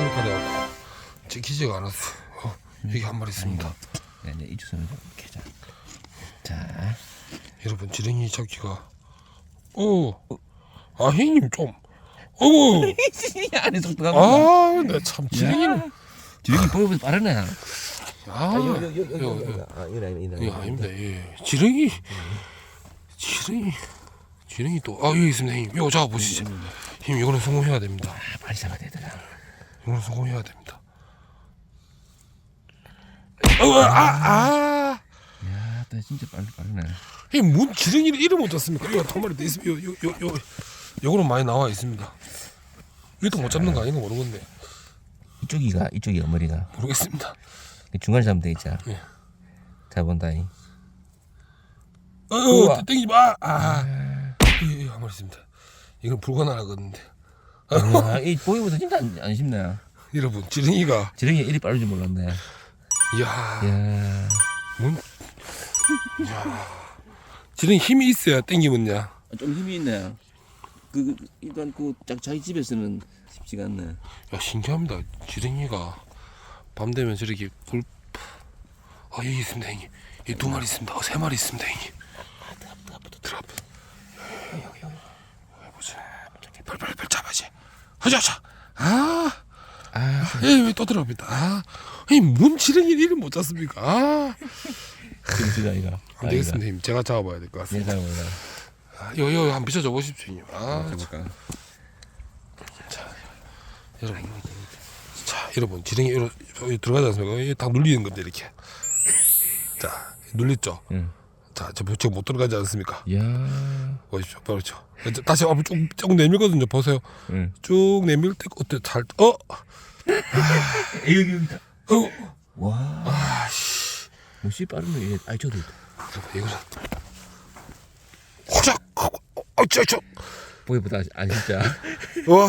보니까 내가 찍히지가 않았어. 어, 여기 한 마리 있습니다. 네, 네, 이 주소는 좀 이렇게 자. 자, 여러분 지렁이 잡기가 오, 아 형님 좀, 어머, 안에 속도가. 아, 내참 지렁이는 지금 보면 빠르네. 아, 아. 아, 이거 아니, 이거 예, 아닙니다. 예, 지렁이, 지렁이, 지렁이 또, 아 여기 있습니다, 형님. 이거 잡아 보시죠. 형님 이거는 성공해야 됩니다. 아, 빨리 잡아야 되더라. 이거는 성공해야 됩니다. 어, 아, 아. 야, 나 진짜 빨리 빠르네. 이뭔 지렁이를 이름 못 잤습니까? 이거 한 마리 더 있으면 요, 요, 요, 요, 요거는 많이 나와 있습니다. 이것도 못 잡는 거 아닌가 모르겠네. 이쪽이가, 이쪽이가 머리가. 모르겠습니다. 중간에 잡으면 돼 있자. 예. 잡은다. 이. 어, 우와. 어, 땡기지 마. 아, 예, 예, 한 마리 있습니다. 이건 불가능하거든데. 아, 이 보이보다 진짜 안, 안 쉽네. 여러분, 지렁이가, 지렁이 이리 빠를 줄 몰랐네. 이야, 야, 뭔, 이야, 지렁이 힘이 있어야 땡기면냐. 아, 좀 힘이 있네. 그, 그 일단 그 자- 자기 집에서는 쉽지가 않네. 야, 신기합니다. 지렁이가 밤 되면 저렇게 굴, 아, 여기 있습니다, 형님. 여기 두 마리 있습니다. 어, 세 마리 있습니다, 형님. 들어가. 여기, 여기, 여기. 해보자. 빨리, 빨리, 빨리 잡아야지. 하자자. 아, 아, 예, 왜또 들어갑니다. 아, 이뭔 지렁이 이름 못 잡습니까? 아, 지가 이거. 안 되겠습니다, 형님. 제가 잡아봐야 될것내 같습니다. 사람보다. 아, 요, 요, 한번 비춰줘 보십시오, 형님. 아, 해볼까? 여러분. 자, 여러분, 지렁이 이러, 들어가지 않습니까? 이게 다 눌리는 건데, 이렇게. 자, 눌렸죠? 응. 자, 저 지금 못 들어가지 않습니까? 야, 보십시오, 그렇죠. 다시 한번 쭉, 쭉 내밀거든요. 보세요. 응. 쭉 내밀 때 어때? 잘, 어, 여기 여기다. 어, 와, 아, 씨. 역시 빠르네. 얘 알죠도 있다. 여러분, 이거는 호작, 어, 어, 저, 저, 보이보다 안- 안 진짜. 와,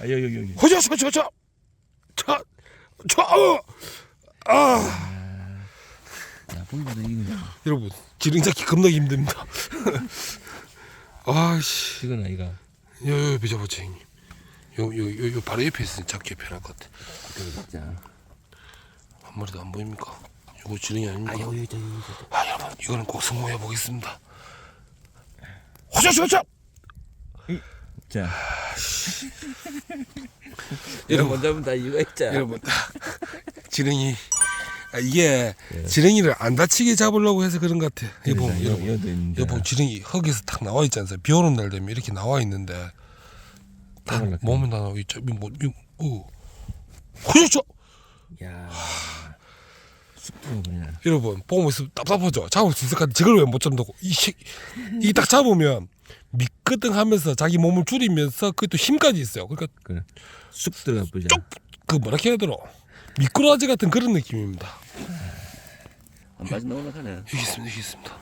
아, 여기 여기 여기. 호작, 저, 저, 저, 저, 저, 어, 아. 야, 보이보다 이거. 여러분, 지렁이 잡기 겁나 힘듭니다. 아씨, 이거나 이거. 요, 요, 비춰보자, 형님. 요, 요, 요, 요, 바로 옆에 있으니 잡기 편할 것 같아. 진짜. 한 마리도 안 보입니까? 이거 지렁이 아닙니까? 아, 여기 여기 여기. 아 여러분 이거는 꼭 성공해 보겠습니다. 호자호자 자, 여러분. 먼저 하면 다 이유가 있자. 여러분 지렁이 아, 이게 지렁이를 안 다치게 잡으려고 해서 그런 것 같아. 이거 보면 여러분 있는데. 여러분 지렁이 흙에서 탁 나와 있지 않습니까? 비 오는 날 되면 이렇게 나와 있는데 딱. 몸에 다 나와 있죠. 뭐 뭐, 호자호자 야. 쑥 그냥. 여러분 보고 있으면 답답하죠. 잡을 수 있을 것 같아. 저걸 왜 못 잡는다고 이딱 잡으면 미끄덩하면서 자기 몸을 줄이면서 그것도 힘까지 있어요. 그러니까 그래. 쑥 들어가 보자. 쪽, 그 뭐라 해야 되노? 미꾸라지 같은 그런 느낌입니다. 안 빠져 올라가네. 여기 있습니다, 여기 있습니다.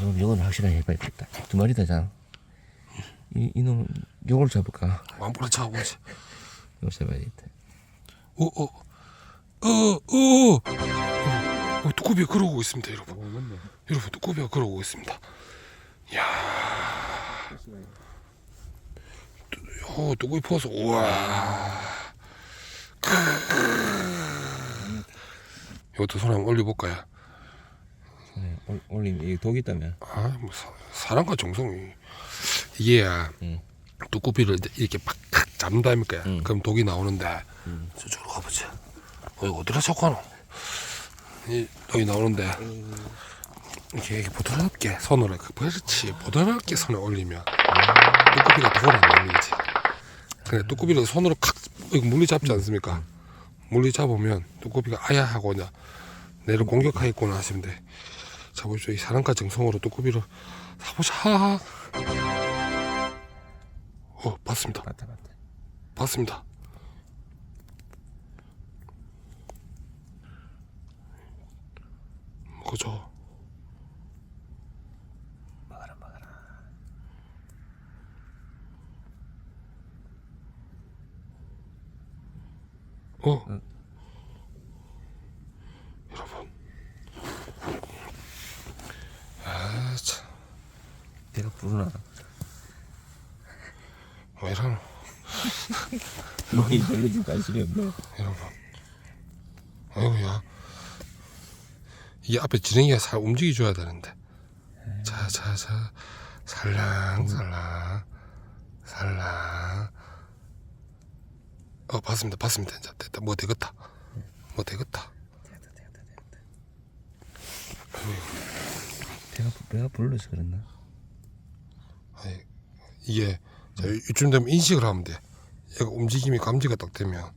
이건 이건 확실하게 해봐야 겠다. 두 마리다잖아. 이 이놈 요걸 잡을까? 마음껏 잡아보지. 이거 잡아야겠다. 어, 어, 어, 어, 어, 어, 뚜꾸비가 걸어오고 있습니다, 여러분. 여러분, 뚜꾸비가 걸어오고 있습니다. 이야. 뚜- 어, 뚜꾸비 퍼서, 우와. 이것도 손 한번 올려볼까요? 네, 올- 올리면 이 독이 있다며. 아, 뭐 사, 사랑과 정성이 이게야 응. 뚜꾸비를 이제 이렇게 팍 잡는다 아닙니까? 응. 그럼 독이 나오는데 저쪽으로 가보자. 어, 이거 어디라 자꾸 하노? 이 독이 나오는데 이렇게, 이렇게 부드럽게 손으로 그 그렇지 부드럽게 손에 올리면 뚜꾸비가 독을 안 내밀지. 근데 뚜꾸비를 손으로 칵 이거 물리 잡지 않습니까? 물리 잡으면 뚜꾸비가 아야 하고 이제 내를 공격하겠구나 하시면 돼. 자 보십시오 이 사랑과 정성으로 뚜꾸비를 사보자. 어 봤습니다. 맞다 맞다. 봤습니다. 그죠? 막아라 막아라. 어. 응. 여러분. 아, 참. 배가 부르나? 왜 이러노? 이게 별로 좀 관심이 없네. 여러분. 아이고야. 이게 앞에 지렁이가 잘 움직여줘야 되는데. 자, 자, 자. 살랑, 살랑. 살랑. 어, 봤습니다. 봤습니다. 이제 됐다. 뭐 되겠다. 뭐 되겠다. 배가 배가 불러서 그랬나? 아니, 이게 자, 이쯤 되면 인식을 하면 돼. 얘가 움직임이 감지가 딱 되면.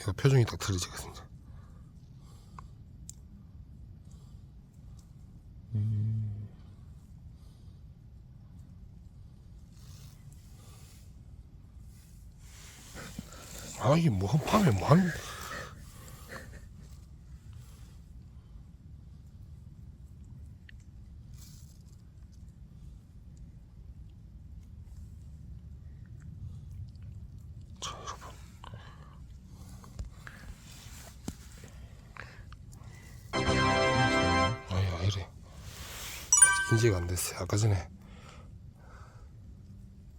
얘가 표정이 딱 틀어지거든요. 아 이게 뭐 밤에 아니래 아직 인지가 안 됐어요 아까 전에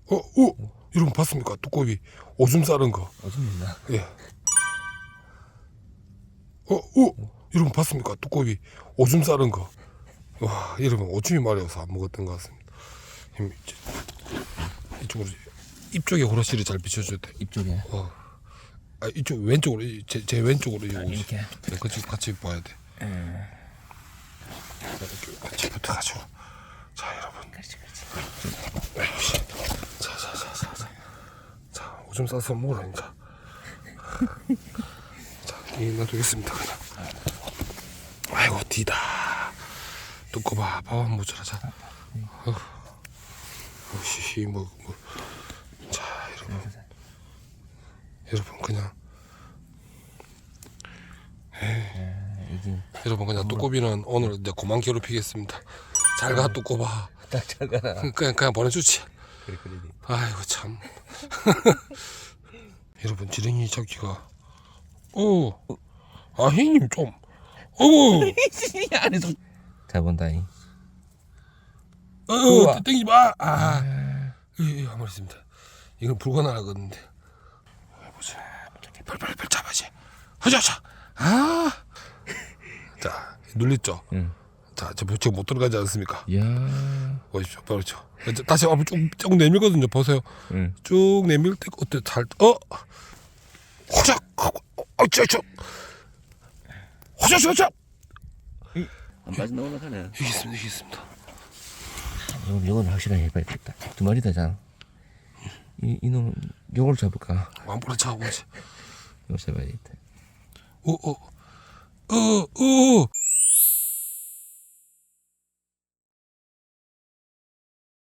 어? 어? 여러분 봤습니까? 두꺼비 오줌 싸는 거 오줌 있나? 예. 어, 어, 여러분 봤습니까? 두꺼비 오줌 싸는 거. 와, 여러분 오줌이 마려워서 안 먹었던 것 같습니다. 이쪽으로 입쪽에 호라시를 잘 비춰줘야 돼. 입쪽에. 어, 아 이쪽 왼쪽으로 이- 제, 제 왼쪽으로 이 옷이. 이렇게. 네, 같이 같이 봐야 돼. 자, 이렇게 같이 붙어가지고. 자, 여러분. 그렇지 그렇지. 자, 자, 자, 자, 자. 자, 오줌 싸서 먹으라, 이제. 자, 이 놔두겠습니다, 그냥. 아이고, 디다. 뚜꺼 봐, 밥 한번 묻혀라, 자. 어. 어씨, 뭐, 뭐. 자, 여러분. 여러분, 그냥. 이게 여러분, 그냥 뚜꺼비는 오늘 이제 그만 괴롭히겠습니다. 잘 가, 뚜꺼 봐. 딱 잘 가라. 그냥, 그냥 보내주지. 아이고 참. 여러분 지렁이 잡기가. 어. 아 형님 좀. 어구. 안에서 잘 본다잉. 어. 땡기지 마. 아. 예, 예, 한번 있습니다. 이건 불가능하거든데. 해보자. 빨빨빨 잡아야지. 하자자. 아. 자 눌렸죠. 응. 자, 저 제가 못 들어가지 않습니까? 야. 보십시오. 이제 다시 앞으로 쭉, 쭉 내밀거든요. 보세요. 응. 쭉 내밀 때 어때 잘 어? 호작 어, 저, 저. 호작 호작 안 빠진 올라가네. 여기 있습니다 여기 있습니다 이건 이건 확실하게 해봐야겠다. 두 마리 다잖아. 이 이놈 요걸 잡을까? 차고 오지 이거 잡아야겠다. 어어어어어